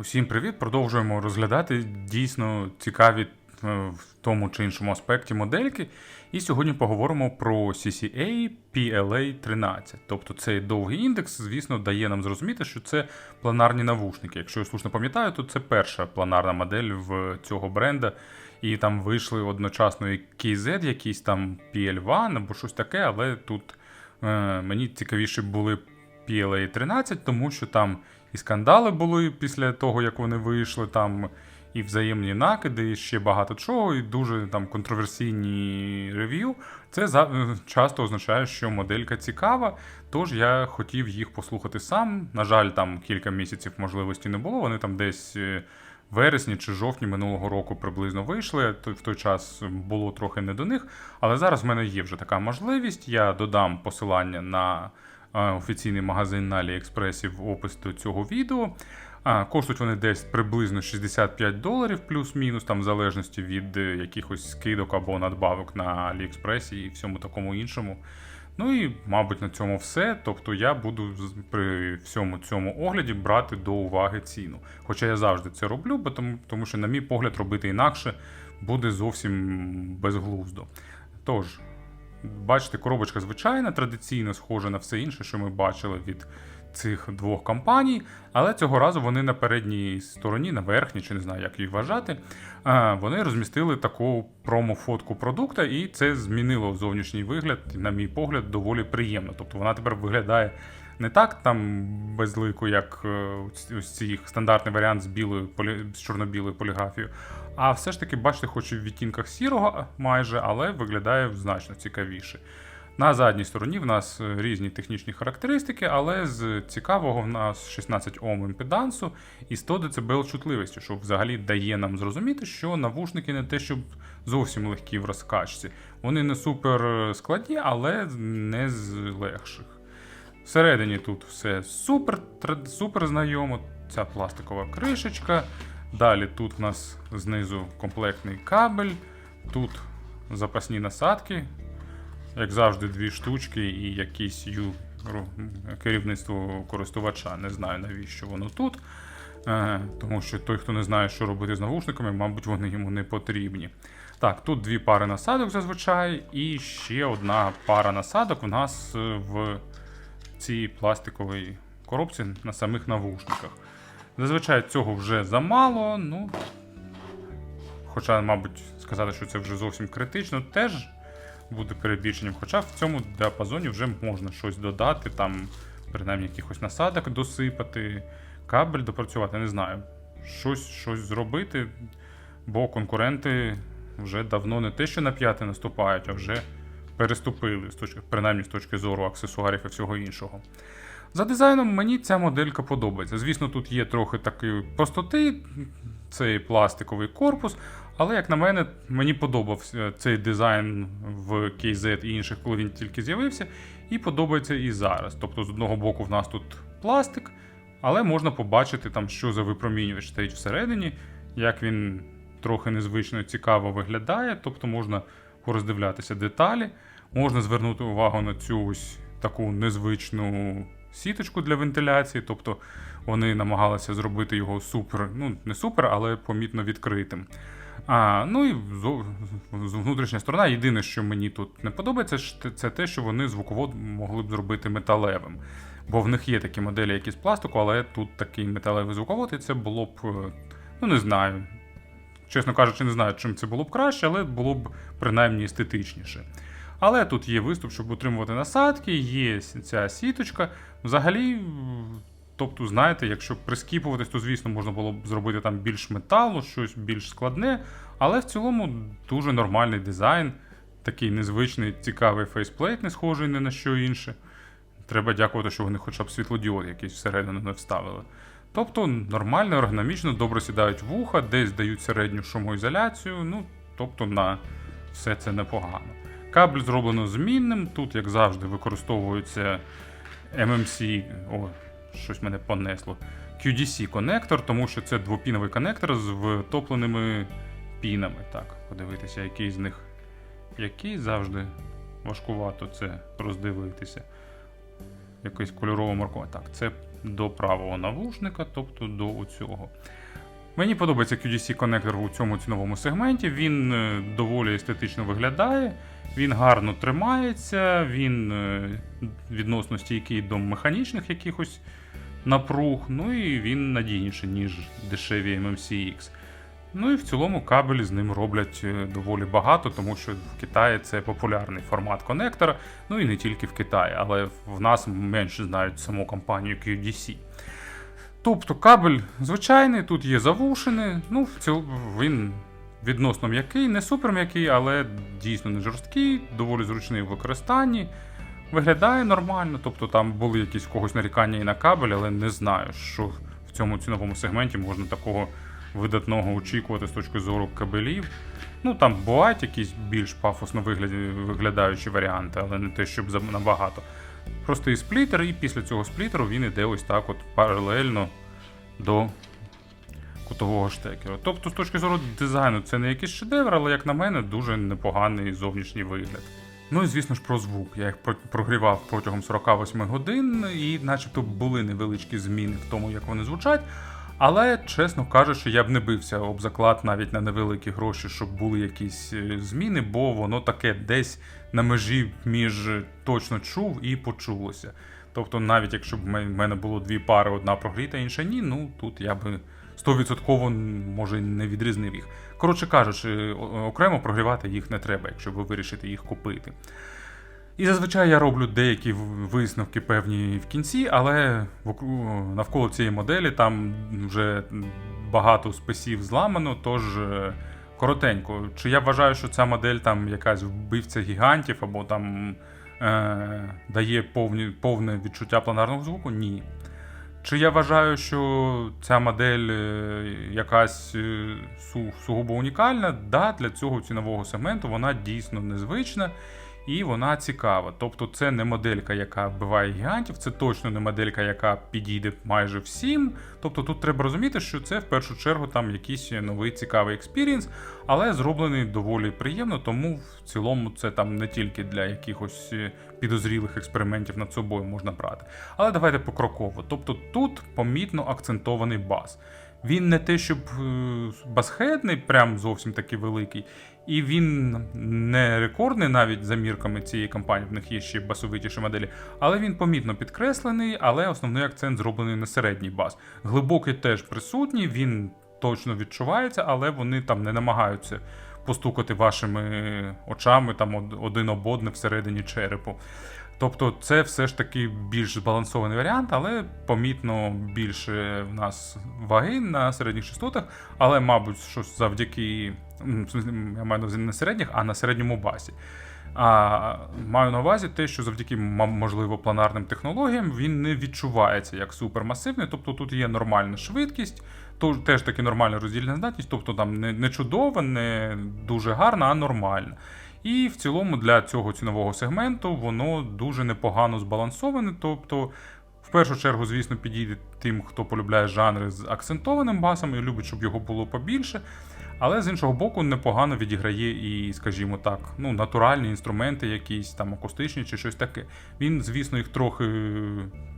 Усім привіт! Продовжуємо розглядати дійсно цікаві е, в тому чи іншому аспекті модельки. І сьогодні поговоримо про CCA PLA 13. Тобто цей довгий індекс, звісно, дає нам зрозуміти, що це планарні навушники. Якщо я слушно пам'ятаю, то це перша планарна модель в цього бренда. І там вийшли одночасно і KZ, якийсь там PL1 або щось таке, але тут е, мені цікавіше були PLA 13, тому що там і скандали були після того, як вони вийшли, там і взаємні накиди, і ще багато чого, і дуже там контроверсійні рев'ю. Це е, часто означає, що моделька цікава, тож я хотів їх послухати сам. На жаль, там кілька місяців можливості не було. Вони там десь. е, Вересні чи жовтні минулого року приблизно вийшли. В той час було трохи не до них. Але зараз в мене є вже така можливість. Я додам посилання на офіційний магазин на Аліекспресі в опис до цього відео. Коштують вони десь приблизно 65 доларів, плюс-мінус, там в залежності від е, якихось скидок або надбавок на Аліекспресі і всьому такому іншому. Ну і, мабуть, на цьому все. Тобто я буду при всьому цьому огляді брати до уваги ціну. Хоча я завжди це роблю, бо тому, тому що, на мій погляд, робити інакше буде зовсім безглуздо. Тож, бачите, коробочка звичайна, традиційно схожа на все інше, що ми бачили від цих двох компаній, але цього разу вони на передній стороні, на верхній, чи не знаю, як її вважати, вони розмістили таку промо-фотку продукта, і це змінило зовнішній вигляд, на мій погляд, доволі приємно. Тобто вона тепер виглядає не так там безлико, як е, ось- цей стандартний варіант з білою полі... з чорно-білою поліграфією. А все ж таки, бачите, хоч і в відтінках сірого майже, але виглядає значно цікавіше. На задній стороні в нас е, різні технічні характеристики, але з цікавого в нас 16 Ом імпедансу і 100 дБ чутливості, що взагалі дає нам зрозуміти, що навушники не те, щоб зовсім легкі в розкачці. Вони не супер е, складні, але не з легших. Всередині тут все супер, супер знайомо. Ця пластикова кришечка. Далі тут в нас знизу комплектний кабель, тут запасні насадки, як завжди, дві штучки і якийсь ю... керівництво користувача. Не знаю навіщо воно тут. Е, тому що той, хто не знає, що робити з навушниками, мабуть, вони йому не потрібні. Так, тут дві пари насадок зазвичай, і ще одна пара насадок у нас е, в цій пластиковій коробці на самих навушниках. Зазвичай цього вже замало, ну. Хоча, мабуть, сказати, що це вже зовсім критично, теж буде перебільшенням. Хоча в цьому діапазоні вже можна щось додати, там, принаймні, якихось насадок досипати, кабель допрацювати, не знаю. Щось, щось зробити, бо конкуренти вже давно не те, що на п'яти наступають, а вже переступили, з точки, принаймні з точки зору аксесуарів і всього іншого. За дизайном мені ця моделька подобається. Звісно, тут є трохи такої простоти, цей пластиковий корпус, але, як на мене, мені подобався цей дизайн в KZ і інших, коли він тільки з'явився, і подобається і зараз. Тобто, з одного боку, в нас тут пластик, але можна побачити, там, що за випромінювач стоїть всередині, як він трохи незвично цікаво виглядає, тобто можна пороздивлятися деталі, можна звернути увагу на цю ось таку незвичну сіточку для вентиляції, тобто вони намагалися зробити його супер, ну не супер, але помітно відкритим. А, ну і з- внутрішня сторона. Єдине, що мені тут не подобається, це те, що вони звуковод могли б зробити металевим. Бо в них є такі моделі, які з пластику, але тут такий металевий звуковод, і це було б, е, ну не знаю. Чесно кажучи, не знаю, чим це було б краще, але було б принаймні естетичніше. Але тут є виступ, щоб утримувати насадки, є ця сіточка. Взагалі, тобто, знаєте, якщо прискіпуватись, то звісно можна було б зробити там більш металу, щось більш складне. Але в цілому дуже нормальний дизайн, такий незвичний, цікавий фейсплейт, не схожий ні на що інше. Треба дякувати, що вони хоча б світлодіод якийсь всередину не вставили. Тобто нормально, ергономічно, добре сідають вуха, десь дають середню шумоізоляцію, ну, тобто на все це непогано. Кабель зроблено змінним, тут, як завжди, використовується MMC, о, щось мене понесло. QDC конектор, тому що це двопіновий конектор з втопленими пінами. Так, подивитися, який з них який завжди важкувато це роздивитися. якесь кольорове маркування. Так, це до правого навушника, тобто до оцього. Мені подобається QDC-конектор у цьому ціновому сегменті. Він е, доволі естетично виглядає, він гарно тримається, він е, відносно стійкий до механічних якихось напруг, ну і він надійніший, ніж дешеві MMCX. Ну і в цілому кабелі з ним роблять е, доволі багато, тому що в Китаї це популярний формат коннектора, ну і не тільки в Китаї, але в нас менше знають саму компанію QDC. Тобто кабель звичайний, тут є завушини, ну в цілому він відносно м'який, не супер м'який, але дійсно не жорсткий, доволі зручний в використанні. Виглядає нормально, тобто там були якісь когось нарікання і на кабель, але не знаю, що в цьому ціновому сегменті можна такого видатного очікувати з точки зору кабелів. Ну там бувають якісь більш пафосно виглядаючі варіанти, але не те, щоб набагато. Просто і сплітер, і після цього сплітеру він іде ось так от паралельно до кутового штекера. Тобто, з точки зору дизайну, це не якийсь шедевр, але, як на мене, дуже непоганий зовнішній вигляд. Ну і звісно ж про звук. Я їх прогрівав протягом 48 годин, і начебто були невеличкі зміни в тому, як вони звучать. Але, чесно кажучи, я б не бився об заклад навіть на невеликі гроші, щоб були якісь е, зміни, бо воно таке десь на межі між е, точно чув і почулося. Тобто, навіть якщо б в мене було дві пари, одна прогріта, інша ні, ну тут я би 100% може не відрізнив їх. Коротше кажучи, окремо прогрівати їх не треба, якщо ви вирішите їх купити. І зазвичай я роблю деякі висновки певні в кінці, але навколо цієї моделі там вже багато списів зламано, тож е, коротенько. Чи я вважаю, що ця модель там якась вбивця гігантів або там е, дає повні, повне відчуття планарного звуку? Ні. Чи я вважаю, що ця модель е, якась е, су- сугубо унікальна? Да, для цього цінового сегменту вона дійсно незвична і вона цікава. Тобто, це не моделька, яка вбиває гігантів, це точно не моделька, яка підійде майже всім. Тобто тут треба розуміти, що це в першу чергу там якийсь новий цікавий експірієнс, але зроблений доволі приємно, тому в цілому це там не тільки для якихось е, підозрілих експериментів над собою можна брати. Але давайте покроково. Тобто тут помітно акцентований бас. Він не те, щоб е, басхедний, прям зовсім такий великий, і він не рекордний навіть за мірками цієї компанії, в них є ще басовитіші моделі, але він помітно підкреслений, але основний акцент зроблений на середній бас. Глибокий теж присутній, він точно відчувається, але вони там не намагаються постукати вашими очами там один об одне всередині черепу. Тобто це все ж таки більш збалансований варіант, але помітно більше в нас ваги на середніх частотах, але, мабуть, що завдяки смислі, я маю на увазі не середніх, а на середньому басі. А маю на увазі те, що завдяки можливо планарним технологіям він не відчувається як супермасивний, тобто тут є нормальна швидкість, то теж таки нормальна роздільна здатність, тобто там не, не чудова, не дуже гарна, а нормальна. І в цілому для цього цінового сегменту воно дуже непогано збалансоване. Тобто, в першу чергу, звісно, підійде тим, хто полюбляє жанри з акцентованим басом і любить, щоб його було побільше. Але з іншого боку, непогано відіграє і, скажімо так, ну, натуральні інструменти, якісь там акустичні чи щось таке. Він, звісно, їх трохи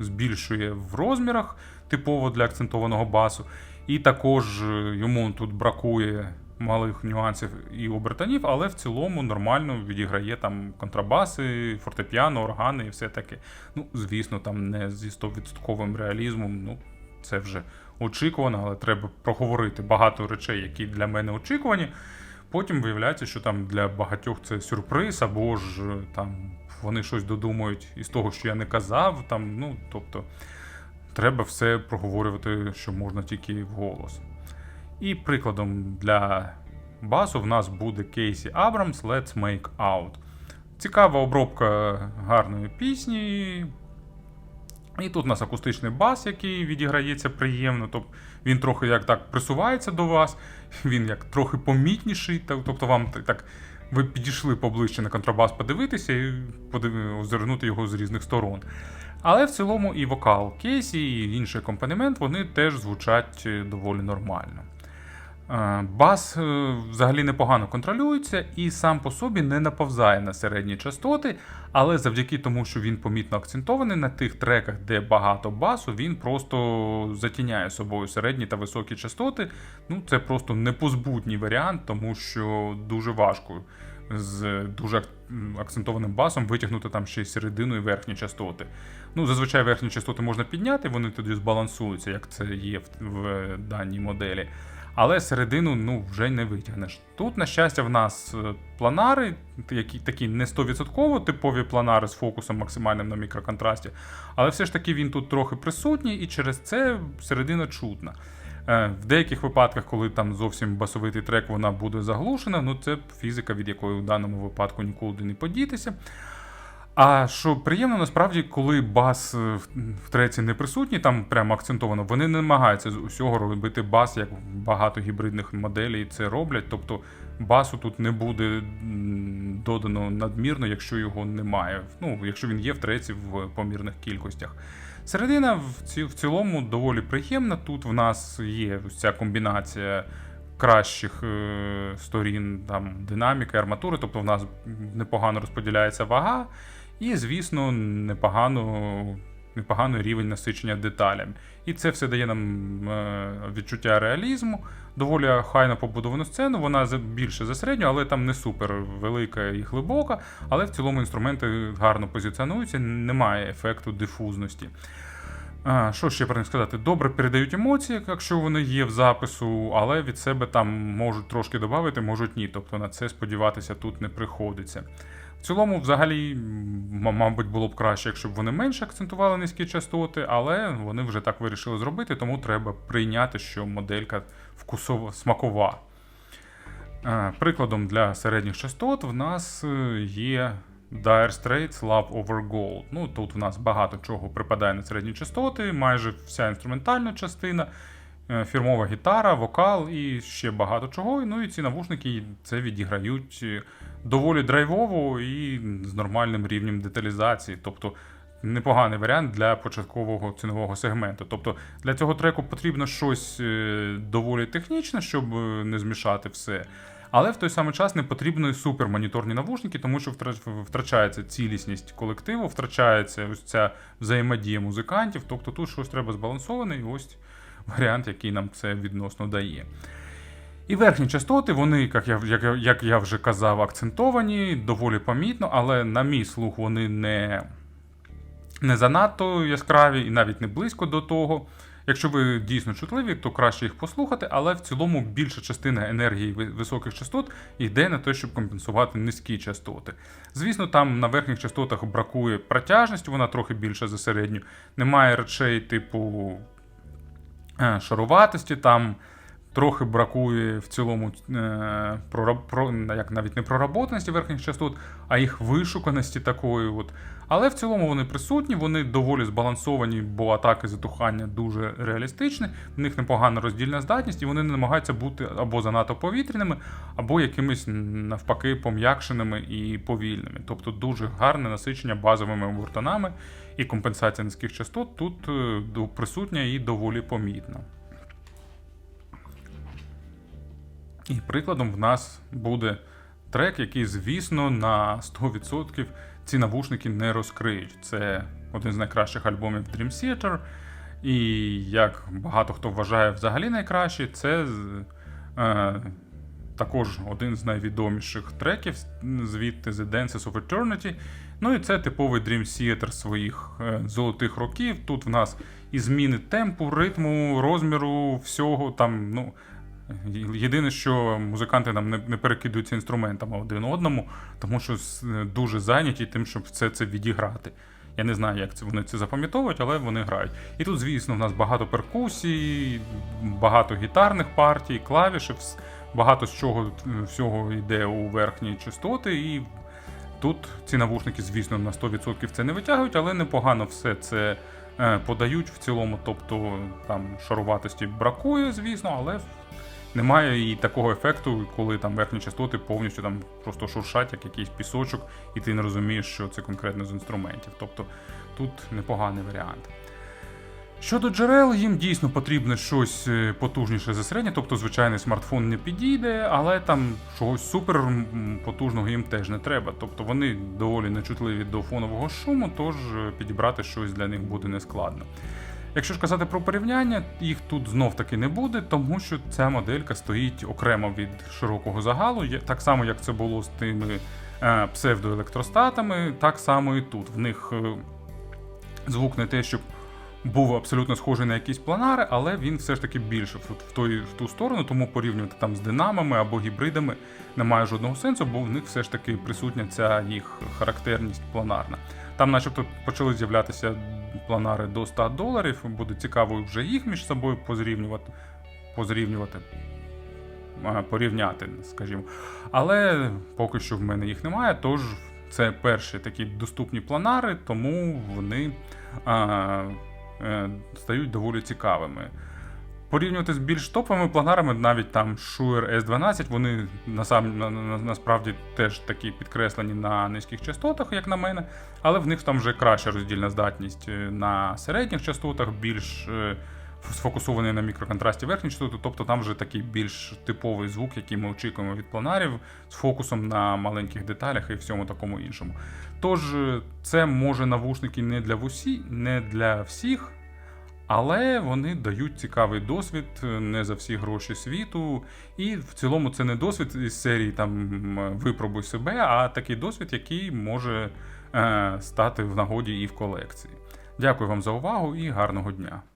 збільшує в розмірах, типово для акцентованого басу. І також е, йому тут бракує малих нюансів і обертанів, але в цілому нормально відіграє там контрабаси, фортепіано, органи і все таке. Ну, звісно, там не зі 100% реалізмом. Ну, це вже очікувано, але треба проговорити багато речей, які для мене очікувані. Потім виявляється, що там для багатьох це сюрприз, або ж е, там вони щось додумають із того, що я не казав. Там, ну, тобто, треба все проговорювати, що можна тільки вголос. І прикладом для басу в нас буде Кейсі Абрамс Let's Make Out. Цікава обробка гарної пісні. І тут у нас акустичний бас, який відіграється приємно. Тобто він трохи як так присувається до вас, він як трохи помітніший. Тобто вам так- ви підійшли поближче на контрабас подивитися і озирнути його з різних сторон. Але в цілому і вокал Кейсі, і інший акомпанемент вони теж звучать е, доволі нормально. Е, Бас е, взагалі непогано контролюється і сам по собі не наповзає на середні частоти, але завдяки тому, що він помітно акцентований на тих треках, де багато басу, він просто затіняє собою середні та високі частоти. Ну, це просто непозбутній варіант, тому що дуже важко з дуже акцентованим басом витягнути там ще середину і верхні частоти. Ну, зазвичай верхні частоти можна підняти, вони тоді збалансуються, як це є в, в даній моделі. Але середину ну, вже не витягнеш. Тут, на щастя, в нас е, планари, які такі не 100% типові планари з фокусом максимальним на мікроконтрасті, але все ж таки він тут трохи присутній, і через це середина чутна. Е, В деяких випадках, коли там зовсім басовитий трек, вона буде заглушена, ну це фізика, від якої в даному випадку нікуди не подітися. А що приємно, насправді, коли бас е, в- треці не присутній, там прямо акцентовано, вони не намагаються з усього робити бас, як багато гібридних моделей це роблять. Тобто басу тут не буде додано надмірно, якщо його немає. Ну, якщо він є в треці в помірних кількостях. Середина в цілому доволі приємна. Тут в нас є ось ця комбінація кращих е, сторін там, динаміки, арматури, тобто в нас непогано розподіляється вага, і, звісно, непогано, непоганий рівень насичення деталями. І це все дає нам е, відчуття реалізму. Доволі хайно побудовану сцену, вона більше за середню, але там не супер велика і глибока. Але в цілому інструменти гарно позиціонуються, немає ефекту дифузності. А, що ще про них сказати? Добре передають емоції, якщо вони є в запису, але від себе там можуть трошки додати, можуть ні. Тобто на це сподіватися тут не приходиться. Цілому, взагалі, мабуть, було б краще, якщо б вони менше акцентували низькі частоти, але вони вже так вирішили зробити, тому треба прийняти, що моделька вкусова смакова. Е, Прикладом для середніх частот в нас е, є Dire Straits Love Over Gold. Ну, тут в нас багато чого припадає на середні частоти, майже вся інструментальна частина, фірмова гітара, вокал і ще багато чого. Ну і ці навушники це відіграють е, доволі драйвово і з нормальним рівнем деталізації. Тобто непоганий варіант для початкового цінового сегменту. Тобто для цього треку потрібно щось е, доволі технічне, щоб е, не змішати все. Але в той самий час не потрібно супермоніторні навушники, тому що втра- втрачається цілісність колективу, втрачається ось ця взаємодія музикантів. Тобто тут щось треба збалансоване, і ось варіант, який нам це відносно дає. І верхні частоти, вони, як я, як, як я вже казав, акцентовані, доволі помітно, але на мій слух вони не, не занадто яскраві і навіть не близько до того. Якщо ви дійсно чутливі, то краще їх послухати, але в цілому більша частина енергії високих частот йде на те, щоб компенсувати низькі частоти. Звісно, там на верхніх частотах бракує протяжності, вона трохи більша за середню. Немає речей типу шаруватості, там трохи бракує в цілому е, прораб- про, як навіть не проработаності верхніх частот, а їх вишуканості такої. От. Але в цілому вони присутні, вони доволі збалансовані, бо атаки затухання дуже реалістичні, в них непогана роздільна здатність, і вони не намагаються бути або занадто повітряними, або якимись навпаки пом'якшеними і повільними. Тобто дуже гарне насичення базовими обертонами і компенсація низьких частот тут е, присутня і доволі помітна. І прикладом в нас буде трек, який, звісно, на 100% ці навушники не розкриють. Це один з найкращих альбомів Dream Theater. І як багато хто вважає взагалі найкращий, це е, також один з найвідоміших треків звідти The Dances of Eternity. Ну і це типовий Dream Theater своїх е, золотих років. Тут в нас і зміни темпу, ритму, розміру, всього там, ну. Єдине, що музиканти нам не, не перекидуються інструментами один одному, тому що дуже зайняті тим, щоб все це відіграти. Я не знаю, як це вони це запам'ятовують, але вони грають. І тут, звісно, в нас багато перкусій, багато гітарних партій, клавішів, багато з чого е, всього йде у верхні частоти. І тут ці навушники, звісно, на 100% це не витягують, але непогано все це е, подають в цілому. Тобто там шаруватості бракує, звісно, але немає і такого ефекту, коли там верхні частоти повністю там просто шуршать, як якийсь пісочок, і ти не розумієш, що це конкретно з інструментів. Тобто тут непоганий варіант. Щодо джерел, їм дійсно потрібно щось е, потужніше за середнє, тобто звичайний смартфон не підійде, але там чогось супер потужного їм теж не треба. Тобто вони доволі нечутливі до фонового шуму, тож е, підібрати щось для них буде нескладно. Якщо ж казати про порівняння, їх тут знов таки не буде, тому що ця моделька стоїть окремо від широкого загалу, так само як це було з тими е, псевдоелектростатами, так само і тут. В них е, звук не те, щоб був абсолютно схожий на якісь планари, але він все ж таки більше в, той, в ту сторону, тому порівнювати там з динамами або гібридами немає жодного сенсу, бо в них все ж таки присутня ця їх характерність планарна. Там, начебто, почали з'являтися планари до 100 доларів. Буде цікаво вже їх між собою позрівнювати, позрівнювати, порівняти, скажімо. Але поки що в мене їх немає, тож це перші такі доступні планари, тому вони а, е, стають доволі цікавими. Порівнювати з більш топовими планарами, навіть там Shure S12, вони насам, на, на, насправді теж такі підкреслені на низьких частотах, як на мене, але в них там вже краща роздільна здатність е, на середніх частотах, більш е, сфокусований на мікроконтрасті верхніх частот, тобто там вже такий більш типовий звук, який ми очікуємо від планарів, з фокусом на маленьких деталях і всьому такому іншому. Тож е, це може навушники не для вусі, не для всіх. Але вони дають цікавий досвід е, не за всі гроші світу. І в цілому це не досвід із серії там випробуй себе, а такий досвід, який може е, стати в нагоді і в колекції. Дякую вам за увагу і гарного дня!